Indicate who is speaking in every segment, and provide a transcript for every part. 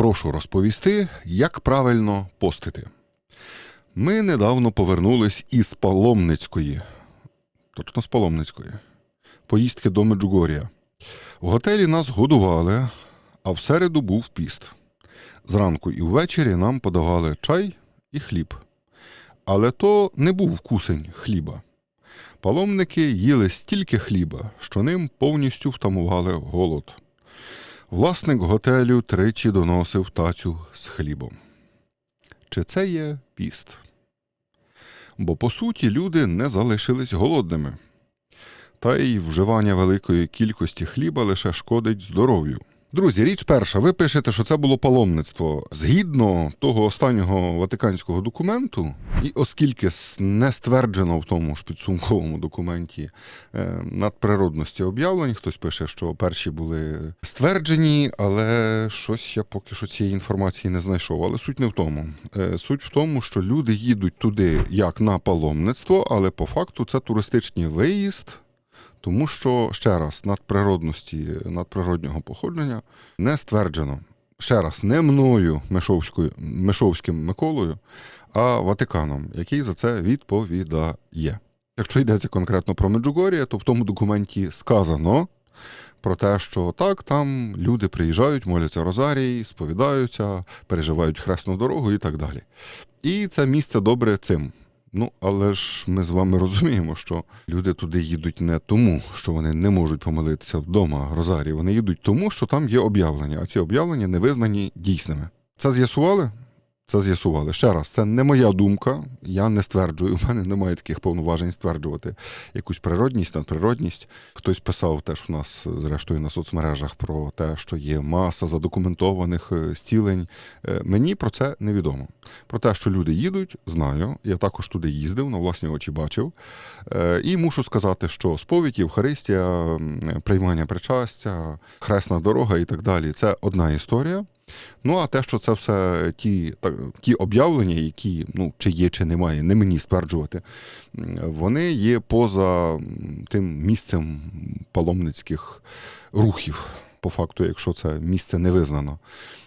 Speaker 1: прошу розповісти, як правильно постити. Ми недавно повернулись із Паломницької, точно з Паломницької, поїздки до Меджугорія. В готелі нас годували, а в середу був піст. Зранку і ввечері нам подавали чай і хліб. Але то не був кусень хліба. Паломники їли стільки хліба, що ним повністю втамували голод. Власник готелю тричі доносив тацю з хлібом. Чи це є піст? Бо по суті люди не залишились голодними. Та й вживання великої кількості хліба лише шкодить здоров'ю. Друзі, річ перша, ви пишете, що це було паломництво. Згідно того останнього ватиканського документу, і оскільки не стверджено в тому ж підсумковому документі е, надприродності об'явлень, хтось пише, що перші були стверджені, але щось я поки що цієї інформації не знайшов. Але суть не в тому. Е, Суть в тому, що люди їдуть туди як на паломництво, але по факту це туристичний виїзд. Тому що ще раз надприродності, надприроднього походження не стверджено. Ще раз, не мною, Мишовською, Мишовським Миколою, а Ватиканом, який за це відповідає. Якщо йдеться конкретно про Меджугорія, то в тому документі сказано про те, що так, там люди приїжджають, моляться розарій, сповідаються, переживають хресну дорогу і так далі. І це місце добре цим. Ну, але ж ми з вами розуміємо, що люди туди їдуть не тому, що вони не можуть помилитися вдома Розарії. Вони їдуть тому, що там є об'явлення, а ці об'явлення не визнані дійсними. Це з'ясували? Це з'ясували. Ще раз, це не моя думка. Я не стверджую. У мене немає таких повноважень стверджувати якусь природність, надприродність. Хтось писав теж у нас, зрештою, на соцмережах про те, що є маса задокументованих е, зцілень. Е, Мені про це невідомо. Про те, що люди їдуть, знаю. Я також туди їздив, на власні очі бачив. Е, І мушу сказати, що сповідь, Євхаристія, приймання причастя, хресна дорога і так далі це одна історія. Ну, а те, що це все ті, та, ті об'явлення, які ну, чи є, чи немає, не мені стверджувати, вони є поза тим місцем паломницьких рухів. По факту, якщо це місце не визнано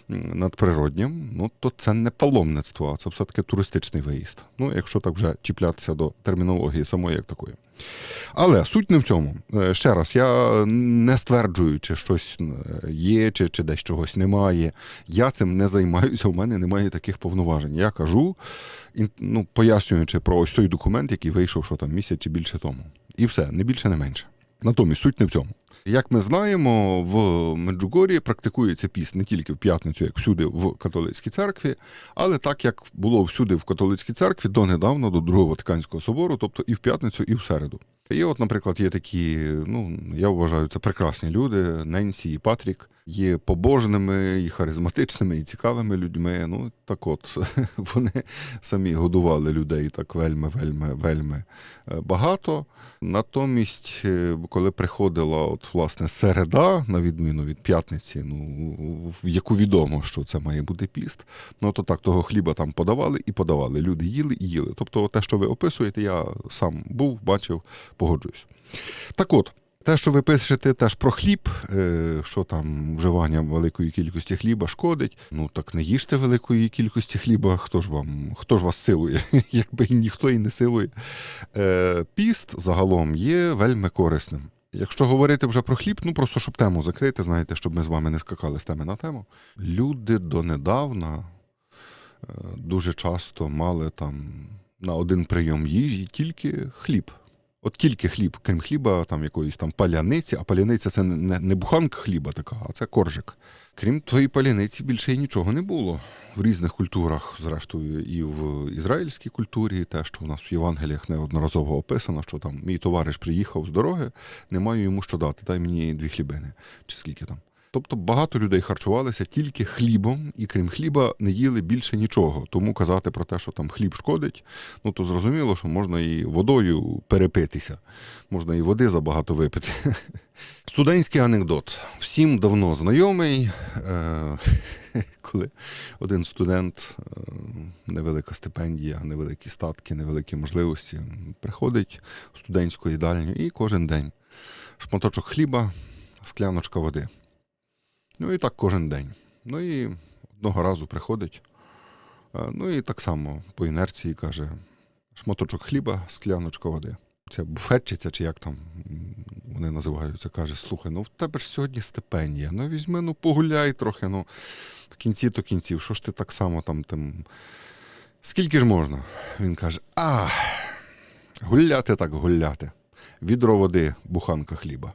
Speaker 1: надприроднім, ну то це не паломництво, а це все-таки туристичний виїзд. Ну, якщо так вже чіплятися до термінології самої як такої. Але суть не в цьому. Е, Ще раз, я не стверджую, чи щось е, є, чи, чи десь чогось немає. Я цим не займаюся, у мене немає таких повноважень. Я кажу, ну, пояснюючи про ось той документ, який вийшов, що там місяць чи більше тому. І все, не більше, не менше. Натомість суть не в цьому. Як ми знаємо, в Меджугорі практикується піст не тільки в п'ятницю, як всюди в католицькій церкві, але так як було всюди в католицькій церкві донедавна до Другого Ватиканського собору, тобто і в п'ятницю, і в середу. І от, наприклад, є такі, ну я вважаю, це прекрасні люди, Ненсі і Патрік, є побожними, і харизматичними, і цікавими людьми. Ну так от вони самі годували людей так вельми, вельми, вельми е, багато. Натомість, е, коли приходила от власне середа, на відміну від п'ятниці, ну в яку відомо, що це має бути піст, ну то так того хліба там подавали і подавали. Люди їли і їли. Тобто, те, що ви описуєте, я сам був, бачив, погоджуюсь. Так от. Те, що ви пишете теж про хліб, е, що там вживання великої кількості хліба шкодить. Ну так не їжте великої кількості хліба. Хто ж вам, хто ж вас силує? Якби ніхто і не силує. Е, Піст загалом є вельми корисним. Якщо говорити вже про хліб, ну просто щоб тему закрити, знаєте, щоб ми з вами не скакали з теми на тему. Люди донедавна е, дуже часто мали там на один прийом їжі тільки хліб. От тільки хліб, крім хліба, там якоїсь там паляниці, а паляниця це не, не буханка хліба така, а це коржик. Крім тої паляниці, більше й нічого не було в різних культурах, зрештою, і в ізраїльській культурі, те, що в нас в Євангеліях неодноразово описано, що там мій товариш приїхав з дороги, не маю йому що дати, дай мені дві хлібини, чи скільки там. Тобто багато людей харчувалися тільки хлібом, і крім хліба не їли більше нічого. Тому казати про те, що там хліб шкодить, ну то зрозуміло, що можна і водою перепитися, можна і води забагато випити. Студентський анекдот. Всім давно знайомий. Е, коли один студент, е, невелика стипендія, невеликі статки, невеликі можливості, приходить в студентську їдальню і кожен день шматочок хліба, скляночка води. Ну і так кожен день. Ну і Одного разу приходить. е, Ну і так само по інерції каже: шматочок хліба, скляночка води. Ця буфетчиця, чи як там вони називаються, каже: слухай, ну в тебе ж сьогодні стипендія. Ну візьми, ну погуляй трохи. Ну в кінці то кінців, що ж ти так само там тим. Скільки ж можна? Він каже: А, гуляти так гуляти. Відро води, буханка хліба.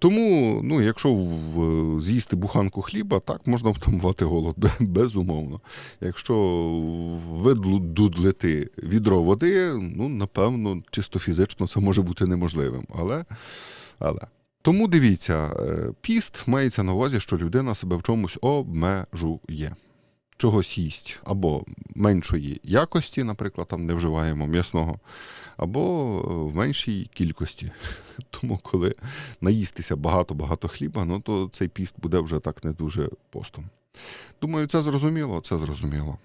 Speaker 1: Тому, ну, якщо в, з'їсти буханку хліба, так можна втамувати голод, безумовно. Якщо видудлити відро води, ну, напевно, чисто фізично це може бути неможливим. Але, але. Тому дивіться, е, піст мається на увазі, що людина себе в чомусь обмежує. Чогось їсть або меншої якості, наприклад, там не вживаємо м'ясного, або е, в меншій кількості. Тому, коли наїстися багато-багато хліба, ну то цей піст буде вже так не дуже постом. Думаю, це зрозуміло, це зрозуміло.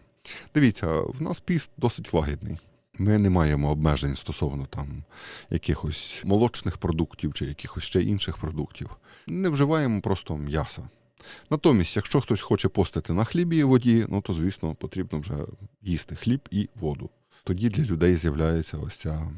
Speaker 1: Дивіться, в нас піст досить лагідний. Ми не маємо обмежень стосовно там якихось молочних продуктів чи якихось ще інших продуктів. Не вживаємо просто м'яса. Натомість, якщо хтось хоче постити на хлібі і воді, ну то звісно потрібно вже їсти хліб і воду. Тоді для людей з'являється ось ця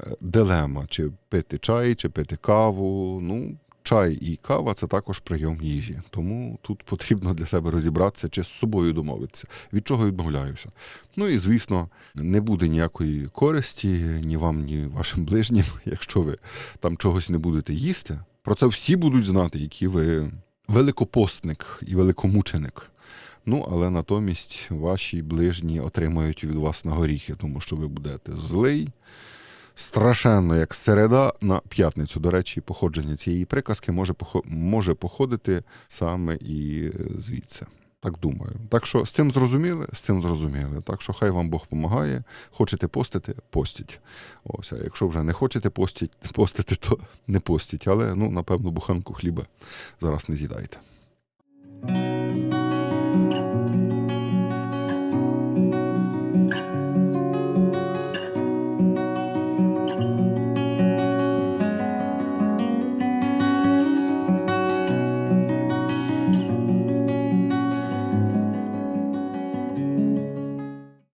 Speaker 1: е, дилема, чи пити чай, чи пити каву. Ну, чай і кава це також прийом їжі. Тому тут потрібно для себе розібратися чи з собою домовитися, від чого відмовляюся. Ну і звісно, не буде ніякої користі ні вам, ні вашим ближнім, якщо ви там чогось не будете їсти. Про це всі будуть знати, які ви великопостник і великомученик. Ну, але натомість ваші ближні отримають від вас на горіхи, тому що ви будете злий, страшенно, як середа на п'ятницю. До речі, походження цієї приказки може, походити саме і е, звідси. Так думаю. Так що з цим зрозуміли, з цим зрозуміли. Так що хай вам Бог допомагає. Хочете постити, постіть. Ось, а якщо вже не хочете постіть, постити, то не постіть. Але ну, напевно, буханку хліба зараз не з'їдайте.